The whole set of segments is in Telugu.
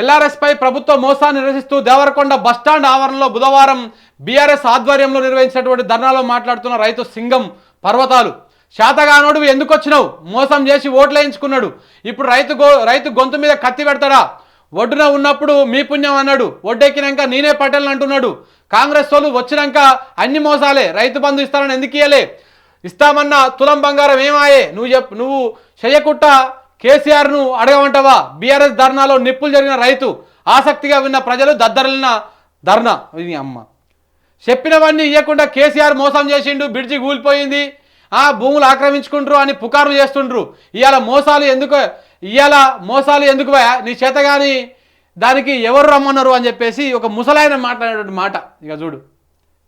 ఎల్ఆర్ఎస్ పై ప్రభుత్వ మోసాన్ని నిరసిస్తూ దేవరకొండ బస్టాండ్ ఆవరణలో బుధవారం బీఆర్ఎస్ ఆధ్వర్యంలో నిర్వహించినటువంటి ధర్నాలో మాట్లాడుతున్న రైతు సింగం పర్వతాలు. శాతగానోడు ఎందుకు వచ్చినావు మోసం చేసి ఓట్లు వేయించుకున్నాడు. ఇప్పుడు రైతు గో రైతు గొంతు మీద కత్తి పెడతాడా? ఒడ్డున ఉన్నప్పుడు మీ పుణ్యం అన్నాడు. ఒడ్డెక్కినాక నేనే పటేల్ అంటున్నాడు. కాంగ్రెస్ వాళ్ళు వచ్చినాక అన్ని మోసాలే. రైతు బంధు ఇస్తానని ఎందుకు ఇయ్యలే? ఇస్తామన్న తులం బంగారం ఏమాయే? నువ్వు చెప్పు నువ్వు చెయ్యకుట్ట? కేసీఆర్ను అడగమంటావా? బీఆర్ఎస్ ధర్నాలో నిప్పులు జరిగిన రైతు ఆసక్తిగా విన్న ప్రజలు దద్దరిన ధర్నా. ఇది అమ్మ. చెప్పినవన్నీ ఇవ్వకుండా కేసీఆర్ మోసం చేసిండు బ్రిడ్జి కూలిపోయింది. ఆ భూములు ఆక్రమించుకుంటారు అని పుకార్లు చేస్తుండ్రు. ఇవాళ మోసాలు ఎందుకు ఇవాళ మోసాలు ఎందుకు నీ చేత కానీ దానికి ఎవరు రమ్మన్నారు అని చెప్పేసి ఒక ముసలాయన మాట్లాడేటువంటి మాట. ఇక చూడు.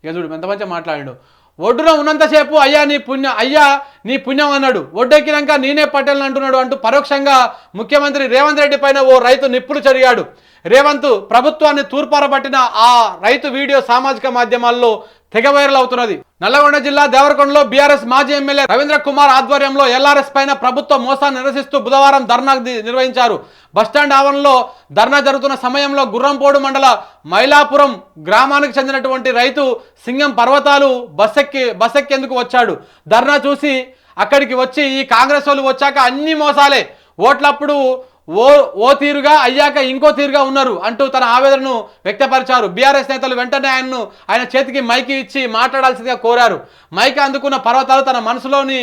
ఇక చూడు ఎంత మంచిగా మాట్లాడాడు. ఒడ్డున ఉన్నంతసేపు అయ్యా నీ పుణ్యం అయ్యా నీ పుణ్యం అన్నాడు. ఒడ్డెక్కినాక నేనే పటేల్ అంటున్నాడు అంటూ పరోక్షంగా ముఖ్యమంత్రి రేవంత్ రెడ్డి పైన ఓ రైతు నిప్పులు చరిగాడు. రేవంత్ ప్రభుత్వాన్ని తూర్పారబట్టిన ఆ రైతు వీడియో సామాజిక మాధ్యమాల్లో తెగ వైరల్ అవుతున్నది. నల్లగొండ జిల్లా దేవరకొండలో బీఆర్ఎస్ మాజీ ఎమ్మెల్యే రవీంద్ర కుమార్ ఆధ్వర్యంలో ఎల్ఆర్ఎస్ పైన ప్రభుత్వ మోసాన్ని నిరసిస్తూ బుధవారం ధర్నా నిర్వహించారు. బస్టాండ్ ఆవరణలో ధర్నా జరుగుతున్న సమయంలో గుర్రంపోడు మండల మైలాపురం గ్రామానికి చెందినటువంటి రైతు సింగం పర్వతాలు బస్సెక్కి బస్సెక్కేందుకు వచ్చాడు. ధర్నా చూసి అక్కడికి వచ్చి ఈ కాంగ్రెస్ వాళ్ళు వచ్చాక అన్ని మోసాలే. ఓట్లప్పుడు ఓ ఓ తీరుగా అయ్యాక ఇంకో తీరుగా ఉన్నారు అంటూ తన ఆవేదనను వ్యక్తపరిచారు. బీఆర్ఎస్ నేతలు వెంటనే ఆయన్ను ఆయన చేతికి మైకి ఇచ్చి మాట్లాడాల్సిందిగా కోరారు. మైకి అందుకున్న పర్వతాలు తన మనసులోని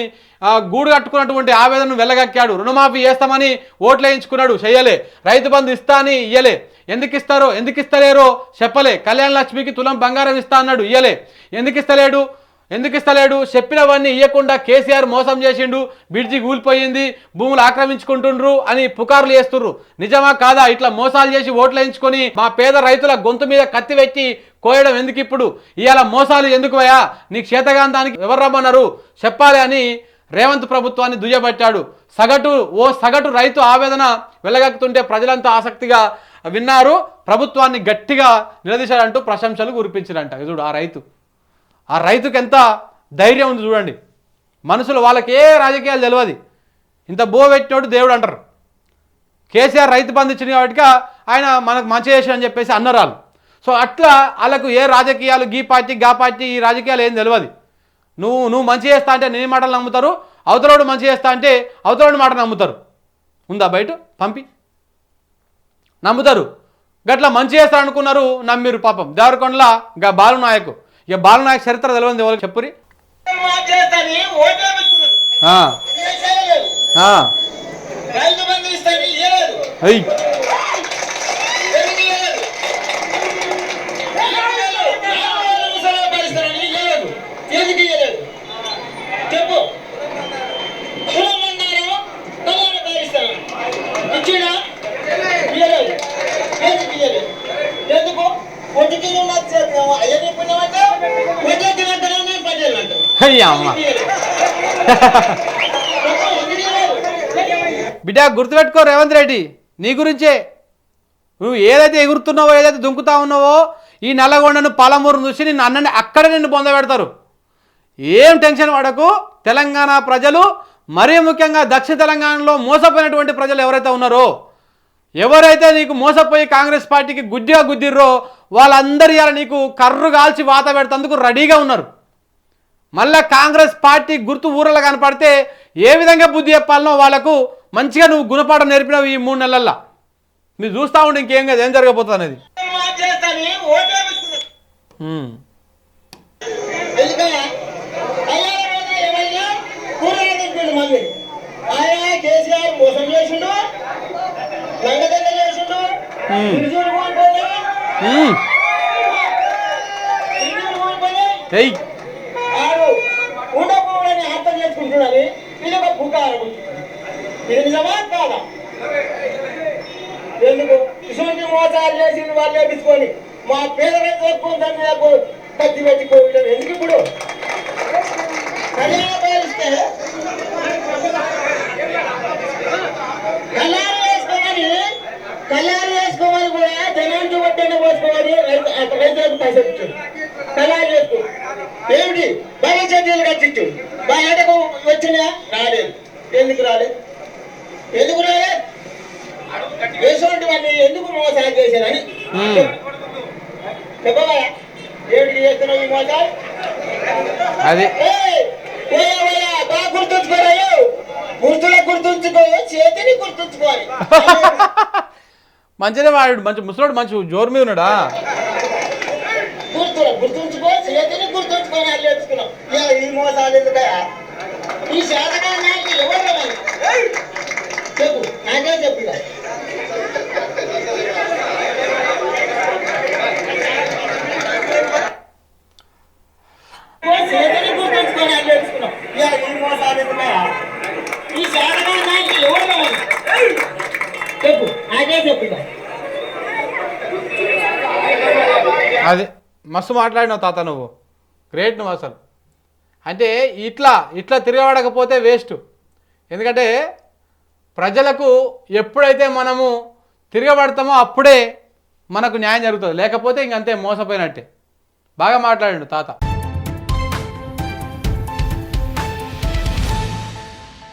గూడు కట్టుకున్నటువంటి ఆవేదనను వెళ్ళగక్కాడు రుణమాఫీ చేస్తామని ఓట్లు వేయించుకున్నాడు. చెయ్యలే. రైతు బంధు ఇస్తా అని ఇయ్యలే. ఎందుకు ఇస్తారో ఎందుకు ఇస్తలేరో చెప్పలే. కళ్యాణ లక్ష్మికి తులం బంగారం ఇస్తా అన్నాడు. ఇయ్యలే. ఎందుకు ఇస్తలేడు? ఎందుకు ఇస్తలేడు? చెప్పినవన్నీ ఇవ్వకుండా కేసీఆర్ మోసం చేసిండు బ్రిడ్జి కూలిపోయింది భూములు ఆక్రమించుకుంటుండ్రు అని పుకార్లు చేస్తుర్రు. నిజమా కాదా? ఇట్లా మోసాలు చేసి ఓట్లు ఎంచుకొని మా పేద రైతుల గొంతు మీద కత్తి పెట్టి కోయడం ఎందుకు ఇప్పుడు ఇవాళ మోసాలు ఎందుకు అయ్యా నీ చేతగాని దానికి ఎవరు రమ్మన్నారు? చెప్పాలి అని రేవంత్ ప్రభుత్వాన్ని దుయ్యబట్టాడు. సగటు ఓ సగటు రైతు ఆవేదన వెళ్ళగక్కుతుంటే ప్రజలంతా ఆసక్తిగా విన్నారు. ప్రభుత్వాన్ని గట్టిగా నిలదీశాడంటూ ప్రశంసలు కురిపించారంట. చూడు ఆ రైతు. ఆ రైతుకి ఎంత ధైర్యం ఉంది చూడండి. మనుషులు వాళ్ళకి ఏ రాజకీయాలు తెలియదు ఇంత బో పెట్టినోడు దేవుడు అంటారు. కేసీఆర్ రైతు బంధు ఇచ్చింది కాబట్టి ఆయన మనకు మంచి చేసి అని చెప్పేసి అన్నారు వాళ్ళు సో అట్లా వాళ్ళకు ఏ రాజకీయాలు గీ పార్టీ గా పార్టీ ఈ రాజకీయాలు ఏం తెలియదు నువ్వు నువ్వు మంచి చేస్తా అంటే నేను మాటలు నమ్ముతారు. అవతలోడు మంచి చేస్తా అంటే అవతలోడి మాట నమ్ముతారు. ఉందా బయట? పంపి. నమ్ముతారు. గట్లా మంచి చేస్తారు అనుకున్నారు నమ్మిరు పాపం. దేవరకొండల గా బాలునాయకు ఇక బాలునాయక్ చరిత్ర తెలియదు ఎవరికి? చెప్పురి? చేస్తాని ఓటే అమ్మ బిడ్డ గుర్తుపెట్టుకో రేవంత్ రెడ్డి నీ గురించే. నువ్వు ఏదైతే ఎగురుతున్నావో ఏదైతే దుంకుతా ఉన్నావో ఈ నల్లగొండను పాలమూరు చూసి నిన్ను అన్నని అక్కడే నిన్ను పొందబెడతారు ఏం టెన్షన్ పడకు. తెలంగాణ ప్రజలు మరీ ముఖ్యంగా దక్షిణ తెలంగాణలో మోసపోయినటువంటి ప్రజలు ఎవరైతే ఉన్నారో ఎవరైతే నీకు మోసపోయి కాంగ్రెస్ పార్టీకి గుడ్డిగా గుద్దిర్రో వాళ్ళందరూ నీకు కర్రు కాల్చి వాత పెడతందుకు రెడీగా ఉన్నారు. మళ్ళా కాంగ్రెస్ పార్టీ గుర్తు ఊరలో కనపడితే ఏ విధంగా బుద్ధి చెప్పాలనో వాళ్ళకు మంచిగా నువ్వు గుణపాఠం నేర్పినావు ఈ మూడు నెలల్లో. మీరు చూస్తూ ఉంటే ఇంకేం కాదు ఏం జరగబోతుంది అనేది. చేస్తాని ఇది నిజమా కాదా? ఎందుకు? ఇటువంటి మోసాలు చేసి వాళ్ళు వేపించుకొని మా పేదలకు ఎక్కువ దాని మీద కో- ఎందుకు ఇప్పుడు? కళ్యాణ పేరిస్తే కళ్యాణం వేసుకోమని కళ్యాణం వేసుకోమని కూడా జనానికి వడ్డీ పోసుకోమని రైతు రైతులకు పైసలు ఇచ్చాడు. కళ్యాణం చేసుకో ఏమిటి? భవిష్యత్తులు కట్టించు. బయటకు వచ్చినా రాలేదు. ఎందుకు రాలేదు? ఎందుకు రాలేదు వేసినటువంటి వాడిని ఎందుకు మోసాలు చేశానని మ్మ్. చెప్పవా? ఏమిటి చేస్తున్నావు ఈ మోసాలు? అది. ఏయ్, ఓయా, ఓయా, బాగా గుర్తుంచుకోరాయో. గుర్తులో గుర్తుంచుకో చేతిని గుర్తుంచుకోవాలి. మంచిగా వాడు మంచి ముసలోడు మంచి జోరు మీద ఉన్నాడా? గుర్తులో గుర్తుంచుకో చేతిని గుర్తుంచుకొని అల్లు ఈ మోసాలు ఎందుకయా ఈ శాతగా నాకు ఎవరు రావాలి? చెప్పు నాకే ఈ ఎవరు? చెప్పు. అది మస్తు మాట్లాడినావు తాత నువ్వు. గ్రేట్ నువ్వు అసలు. అంటే ఇట్లా ఇట్లా తిరగబడకపోతే వేస్ట్ ఎందుకంటే ప్రజలకు ఎప్పుడైతే మనము తిరగబడతామో అప్పుడే మనకు న్యాయం జరుగుతుంది. లేకపోతే ఇంకంతే మోసపోయినట్టే. బాగా మాట్లాడిండు తాత.